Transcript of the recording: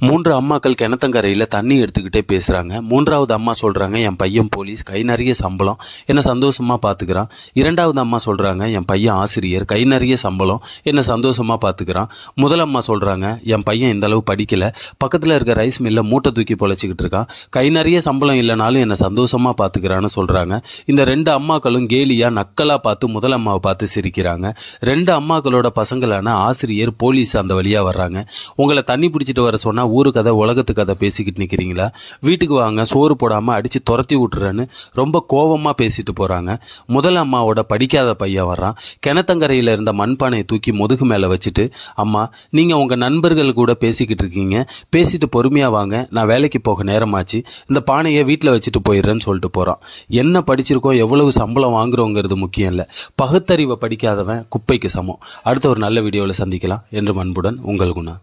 மூன்று அம்மாக்கள் கிணத்தங்கரையில் தண்ணி எடுத்துக்கிட்டே பேசுகிறாங்க மூன்றாவது அம்மா சொல்கிறாங்க என் பையன் போலீஸ் கை நிறைய சம்பளம். என்னை சந்தோஷமாக பார்த்துக்கிறான் இரண்டாவது அம்மா சொல்கிறாங்க என் பையன் ஆசிரியர் கை நிறைய சம்பளம். என்னை சந்தோஷமாக பார்த்துக்கிறான் முதலம்மா சொல்கிறாங்க என் பையன் இந்த அளவு பக்கத்தில் இருக்க ரைஸ் மில்லில் மூட்டை தூக்கி பொழைச்சிக்கிட்டு இருக்கான். கை நிறைய சம்பளம் இல்லைனாலும் என்னை சந்தோஷமாக பார்த்துக்கிறான்னு சொல்கிறாங்க இந்த ரெண்டு அம்மாக்களும் கேலியாக நக்கலாக பார்த்து முதலம்மாவை பார்த்து சிரிக்கிறாங்க. ரெண்டு அம்மாக்களோட பசங்களான ஆசிரியர் போலீஸ் அந்த வழியாக வர்றாங்க. உங்களை தண்ணி பிடிச்சிட்டு வர சொன்னால் ஊரு கதை உலகத்து கதை பேசிக்கிட்டு நிற்கிறீங்களா வீட்டுக்கு வாங்க சோறு போடாமல் அடித்து துரத்தி விட்டுறேன்னு ரொம்ப கோவமாக பேசிட்டு போகிறாங்க முதல் அம்மாவோட படிக்காத பையன் வர்றான். கிணத்தங்கரையில் இருந்த மண்பானையை தூக்கி முதுகு மேலே வச்சுட்டு அம்மா நீங்கள் உங்கள் நண்பர்கள் கூட பேசிக்கிட்டு இருக்கீங்க. பேசிட்டு பொறுமையாக வாங்க. நான் வேலைக்கு போக நேரமாச்சு. இந்த பானையை வீட்டில் வச்சுட்டு போயிடுறேன்னு சொல்லிட்டு போகிறான் என்ன படிச்சிருக்கோம் எவ்வளவு சம்பளம் வாங்குறோங்கிறது முக்கியம் இல்லை. பகுத்தறிவை படிக்காதவன் குப்பைக்கு சமம். அடுத்த ஒரு நல்ல வீடியோவில் சந்திக்கலாம். என்று அன்புடன் உங்கள் குணா.